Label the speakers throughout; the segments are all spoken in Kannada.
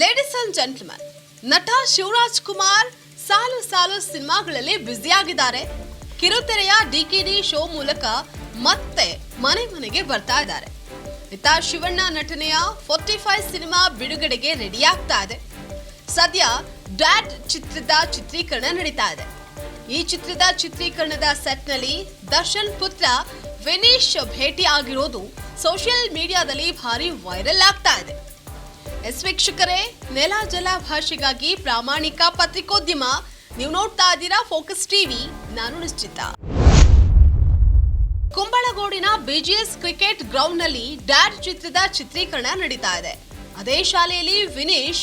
Speaker 1: ಲೇಡೀಸ್ ಅಂಡ್ ಜೆಂಟ್ಲ್ಮನ್ ನಟ ಶಿವರಾಜ್ ಕುಮಾರ್ ಸಾಲು ಸಾಲು ಸಿನಿಮಾಗಳಲ್ಲಿ ಬ್ಯುಸಿಯಾಗಿದ್ದಾರೆ. ಕಿರುತೆರೆಯ ಡಿಕೆಡಿ ಶೋ ಮೂಲಕ ಮತ್ತೆ ಮನೆ ಮನೆಗೆ ಬರ್ತಾ ಇದ್ದಾರೆ. ಮಿತಾ ಶಿವಣ್ಣ ನಟನೆಯ ಫೋರ್ಟಿ ಫೈವ್ ಸಿನಿಮಾ ಬಿಡುಗಡೆಗೆ ರೆಡಿ ಆಗ್ತಾ ಇದೆ. ಸದ್ಯ ಡ್ಯಾಡ್ ಚಿತ್ರದ ಚಿತ್ರೀಕರಣ ನಡೀತಾ ಇದೆ. ಈ ಚಿತ್ರದ ಚಿತ್ರೀಕರಣದ ಸೆಟ್ನಲ್ಲಿ ದರ್ಶನ್ ಪುತ್ರ ವಿನೀಶ್ ಭೇಟಿ ಆಗಿರೋದು ಸೋಷಿಯಲ್ ಮೀಡಿಯಾದಲ್ಲಿ ಭಾರಿ ವೈರಲ್ ಆಗ್ತಾ ಇದೆ. ಎಸ್ ವೀಕ್ಷಕರೇ ನೆಲ ಜಲ ಭಾಷೆಗಾಗಿ ಪ್ರಾಮಾಣಿಕ ಪತ್ರಿಕೋದ್ಯಮ. ನೀವು ನೋಡ್ತಾ ಇದ್ದೀರಾ ಫೋಕಸ್ ಟಿವಿ, ನಾನು ನಿಶ್ಚಿತ. ಕುಂಬಳಗೋಡಿನ ಬಿಜಿಎಸ್ ಕ್ರಿಕೆಟ್ ಗ್ರೌಂಡ್ನಲ್ಲಿ ಡ್ಯಾಡ್ ಚಿತ್ರದ ಚಿತ್ರೀಕರಣ ನಡೀತಾ ಇದೆ. ಅದೇ ಶಾಲೆಯಲ್ಲಿ ವಿನೀಶ್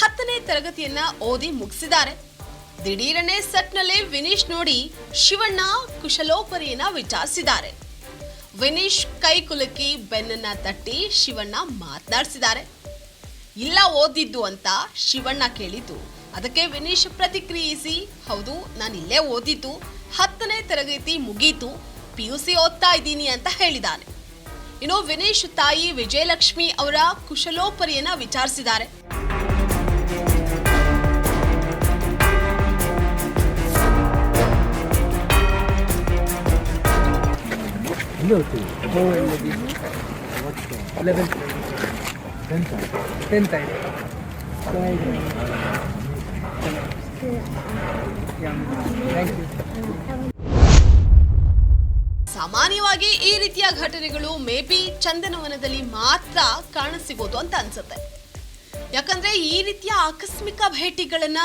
Speaker 1: ಹತ್ತನೇ ತರಗತಿಯನ್ನ ಓದಿ ಮುಗಿಸಿದ್ದಾರೆ. ದಿಢೀರನೆ ಸೆಟ್ನಲ್ಲಿ ವಿನೀಶ್ ನೋಡಿ ಶಿವಣ್ಣ ಕುಶಲೋಪರಿಯನ್ನ ವಿಚಾರಿಸಿದ್ದಾರೆ. ವಿನೀಶ್ ಕೈ ಕುಲುಕಿ ಬೆನ್ನನ್ನ ತಟ್ಟಿ ಶಿವಣ್ಣ ಮಾತನಾಡಿಸಿದ್ದಾರೆ. ಇಲ್ಲ ಓದಿದ್ದು ಅಂತ ಶಿವಣ್ಣ ಕೇಳಿದ್ದು. ಅದಕ್ಕೆ ವಿನೀಶ್ ಪ್ರತಿಕ್ರಿಯಿಸಿ ಹೌದು ನಾನು ಇಲ್ಲೇ ಓದಿದ್ದು. ಹತ್ತನೇ ತರಗತಿ ಮುಗೀತು. ಪಿ ಯು ಸಿ ಓದ್ತಾ ಇದ್ದೀನಿ ಅಂತ ಹೇಳಿದ್ದಾನೆ ಇನ್ನು ವಿನೀಶ್ ತಾಯಿ ವಿಜಯಲಕ್ಷ್ಮಿ ಅವರ ಕುಶಲೋಪರಿಯನ್ನ ವಿಚಾರಿಸಿದ್ದಾರೆ.
Speaker 2: ಯು
Speaker 1: ಸಾಮಾನ್ಯವಾಗಿ ಈ ರೀತಿಯ ಘಟನೆಗಳು ಮೇ ಬಿ ಚಂದನವನದಲ್ಲಿ ಮಾತ್ರ ಕಾಣಸಿಗೋದು ಅಂತ ಅನ್ಸುತ್ತೆ. ಯಾಕಂದ್ರೆ ಈ ರೀತಿಯ ಆಕಸ್ಮಿಕ ಭೇಟಿಗಳನ್ನ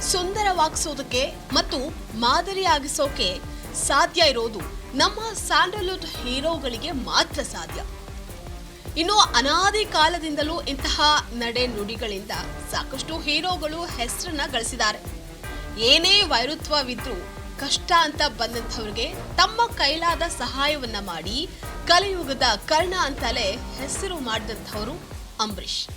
Speaker 1: ಸುಂದರವಾಗಿಸೋದಕ್ಕೆ ಮತ್ತು ಮಾದರಿಯಾಗಿಸೋಕೆ ಸಾಧ್ಯ ಇರೋದು ನಮ್ಮ ಸ್ಯಾಂಡಲ್ವುಡ್ ಹೀರೋಗಳಿಗೆ ಮಾತ್ರ ಸಾಧ್ಯ. ಇನ್ನು ಅನಾದಿ ಕಾಲದಿಂದಲೂ ಇಂತಹ ನಡೆ ನುಡಿಗಳಿಂದ ಸಾಕಷ್ಟು ಹೀರೋಗಳು ಹೆಸರನ್ನ ಗಳಿಸಿದ್ದಾರೆ. ಏನೇ ವೈರುತ್ವವಿದ್ರೂ ಕಷ್ಟ ಅಂತ ಬಂದಂಥವ್ರಿಗೆ ತಮ್ಮ ಕೈಲಾದ ಸಹಾಯವನ್ನ ಮಾಡಿ ಕಲಿಯುಗದ ಕರ್ಣ ಅಂತಲೇ ಹೆಸರು ಮಾಡಿದಂಥವರು ಅಂಬರೀಷ್.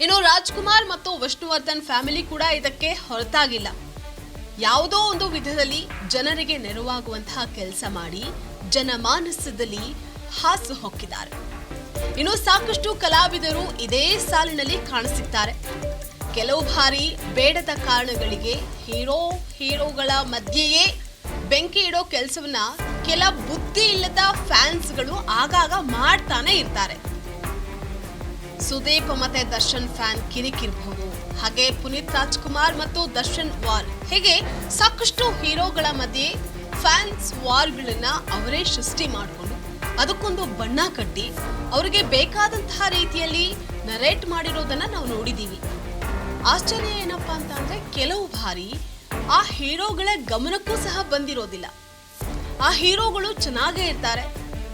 Speaker 1: ಇನ್ನು ರಾಜ್ಕುಮಾರ್ ಮತ್ತು ವಿಷ್ಣುವರ್ಧನ್ ಫ್ಯಾಮಿಲಿ ಕೂಡ ಇದಕ್ಕೆ ಹೊರತಾಗಿಲ್ಲ. ಯಾವುದೋ ಒಂದು ವಿಧದಲ್ಲಿ ಜನರಿಗೆ ನೆರವಾಗುವಂತಹ ಕೆಲಸ ಮಾಡಿ, ಜನಮಾನಸದಲ್ಲಿ ಹಾಸು ಹೊಕ್ಕಿದ್ದಾರೆ. ಇನ್ನು ಸಾಕಷ್ಟು ಕಲಾವಿದರು ಇದೇ ಸಾಲಿನಲ್ಲಿ ಕಾಣಿಸುತ್ತಾರೆ. ಕೆಲವು ಬಾರಿ ಬೇಡದ ಕಾರಣಗಳಿಗೆ ಹೀರೋ, ಹೀರೋಗಳ ಮಧ್ಯೆಯೇ ಬೆಂಕಿ ಇಡೋ ಕೆಲಸವನ್ನ ಕೆಲ ಬುದ್ಧಿ ಇಲ್ಲದ ಫ್ಯಾನ್ಸ್ಗಳು ಆಗಾಗ ಮಾಡ್ತಾನೆ ಇರ್ತಾರೆ. ಸುದೀಪ್ ಮತ್ತೆ ದರ್ಶನ್ ಫ್ಯಾನ್ ಕಿರಿಕಿರ್ಬಹುದು. ಹಾಗೆ ಪುನೀತ್ ರಾಜ್ಕುಮಾರ್ ಮತ್ತು ದರ್ಶನ್ ವಾರ್. ಹೀಗೆ ಸಾಕಷ್ಟು ಹೀರೋಗಳ ಮಧ್ಯೆ ಫ್ಯಾನ್ಸ್ ವಾರ್ಗಳನ್ನ ಅವರೇ ಸೃಷ್ಟಿ ಮಾಡಿಕೊಂಡು ಅದಕ್ಕೊಂದು ಬಣ್ಣ ಕಟ್ಟಿ ಅವರಿಗೆ ಬೇಕಾದಂತಹ ರೀತಿಯಲ್ಲಿ ನರೇಟ್ ಮಾಡಿರೋದನ್ನ ನಾವು ನೋಡಿದೀವಿ. ಆಶ್ಚರ್ಯ ಏನಪ್ಪಾ ಅಂತ ಅಂದ್ರೆ ಕೆಲವು ಬಾರಿ ಆ ಹೀರೋಗಳ ಗಮನಕ್ಕೂ ಸಹ ಬಂದಿರೋದಿಲ್ಲ. ಆ ಹೀರೋಗಳು ಚೆನ್ನಾಗೇ ಇರ್ತಾರೆ,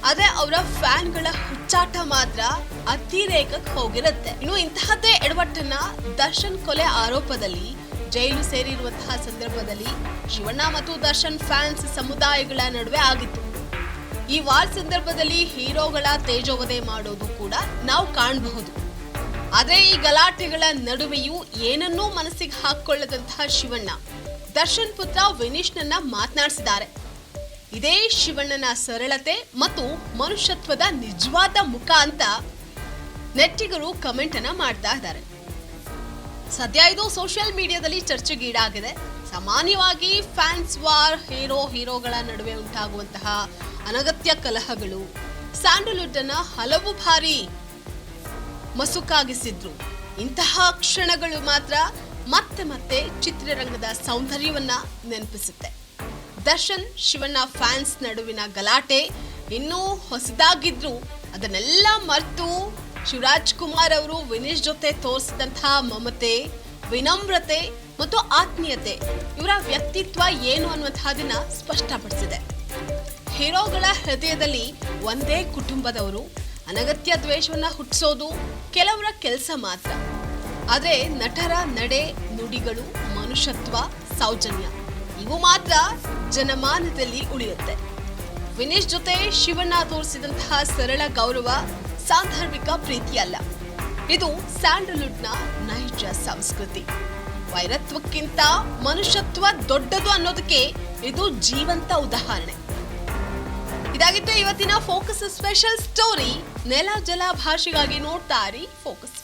Speaker 1: ಆದ್ರೆ ಅವರ ಫ್ಯಾನ್ಗಳ ಹುಚ್ಚಾಟ ಮಾತ್ರ ಅತಿರೇಕಕ್ಕೆ ಹೋಗಿರುತ್ತೆ. ಇನ್ನು ಇಂತಹದ್ದೇ ಎಡವಟ್ಟನ್ನ ದರ್ಶನ್ ಕೊಲೆ ಆರೋಪದಲ್ಲಿ, ಜೈಲು ಸೇರಿರುವಂತಹ ಸಂದರ್ಭದಲ್ಲಿ ಶಿವಣ್ಣ ಮತ್ತು ದರ್ಶನ್ ಫ್ಯಾನ್ಸ್ ಸಮುದಾಯಗಳ ನಡುವೆ ಆಗಿತ್ತು. ಈ ವಾರ್ ಸಂದರ್ಭದಲ್ಲಿ ಹೀರೋಗಳ ತೇಜೋವಧೆ ಮಾಡೋದು ಕೂಡ ನಾವು ಕಾಣಬಹುದು. ಆದ್ರೆ ಈ ಗಲಾಟೆಗಳ ನಡುವೆಯೂ ಏನನ್ನೂ ಮನಸ್ಸಿಗೆ ಹಾಕೊಳ್ಳದಂತಹ ಶಿವಣ್ಣ, ದರ್ಶನ್ ಪುತ್ರ ವಿನೀಶ್ನನ್ನ ಮಾತನಾಡಿಸಿದ್ದಾರೆ. ಇದೇ ಶಿವಣ್ಣನ ಸರಳತೆ ಮತ್ತು ಮನುಷ್ಯತ್ವದ ನಿಜವಾದ ಮುಖ ಅಂತ ನೆಟ್ಟಿಗರು ಕಮೆಂಟ್ ಅನ್ನ ಮಾಡ್ತಾ ಇದ್ದಾರೆ. ಸದ್ಯ ಇದು ಸೋಷಿಯಲ್ ಮೀಡಿಯಾದಲ್ಲಿ ಚರ್ಚೆಗೀಡಾಗಿದೆ. ಸಾಮಾನ್ಯವಾಗಿ ಫ್ಯಾನ್ಸ್ ವಾರ್, ಹೀರೋ, ಹೀರೋಗಳ ನಡುವೆ ಉಂಟಾಗುವಂತಹ ಅನಗತ್ಯ ಕಲಹಗಳು. ಸ್ಯಾಂಡಲ್ವುಡ್ ಅನ್ನ ಹಲವು ಬಾರಿ ಮಸುಕಾಗಿಸಿದ್ರು. ಇಂತಹ ಕ್ಷಣಗಳು ಮಾತ್ರ ಮತ್ತೆ ಮತ್ತೆ ಚಿತ್ರರಂಗದ ಸೌಂದರ್ಯವನ್ನ ನೆನಪಿಸುತ್ತೆ. ದರ್ಶನ್, ಶಿವಣ್ಣ ಫ್ಯಾನ್ಸ್ ನಡುವಿನ ಗಲಾಟೆ ಇನ್ನೂ ಹೊಸದಾಗಿದ್ರು. ಅದನ್ನೆಲ್ಲ ಮರೆತು ಶಿವರಾಜ್ ಕುಮಾರ್ ಅವರು ವಿನೇಶ್ ಜೊತೆ ತೋರಿಸಿದಂತಹ ಮಮತೆ, ವಿನಮ್ರತೆ ಮತ್ತು ಆತ್ಮೀಯತೆ ಇವರ ವ್ಯಕ್ತಿತ್ವ ಏನು ಅನ್ನುವಂತಹದನ್ನ ಸ್ಪಷ್ಟಪಡಿಸಿದೆ. ಹೀರೋಗಳ ಹೃದಯದಲ್ಲಿ ಒಂದೇ ಕುಟುಂಬದವರು ಅನಗತ್ಯ ದ್ವೇಷವನ್ನ ಹುಟ್ಟಿಸೋದು ಕೆಲವರ ಕೆಲಸ ಮಾತ್ರ. ಆದರೆ ನಟರ ನಡೆ, ನುಡಿಗಳು, ಮನುಷ್ಯತ್ವ, ಸೌಜನ್ಯ, ಇವು ಮಾತ್ರ ಜನಮಾನದಲ್ಲಿ ಉಳಿಯುತ್ತೆ. ವಿನೇಶ್ ಜೊತೆ ಶಿವಣ್ಣ ತೋರಿಸಿದಂತಹ ಸರಳ ಗೌರವ ಸಾಂದರ್ಭಿಕ ಪ್ರೀತಿಯಲ್ಲ ಇದು ಸ್ಯಾಂಡಲ್ವುಡ್ನ ನೈಜ ಸಂಸ್ಕೃತಿ. ವೈರತ್ವಕ್ಕಿಂತ ಮನುಷ್ಯತ್ವ ದೊಡ್ಡದು ಅನ್ನೋದಕ್ಕೆ ಇದು ಜೀವಂತ ಉದಾಹರಣೆ. ಇವತ್ತಿನ ಫೋಕಸ್ ಸ್ಪೆಷಲ್ ಸ್ಟೋರಿ ನೆಲ ಜಲ ಭಾಷೆಗಾಗಿ ನೋಡ್ತಾ ಇರಿ. ಫೋಕಸ್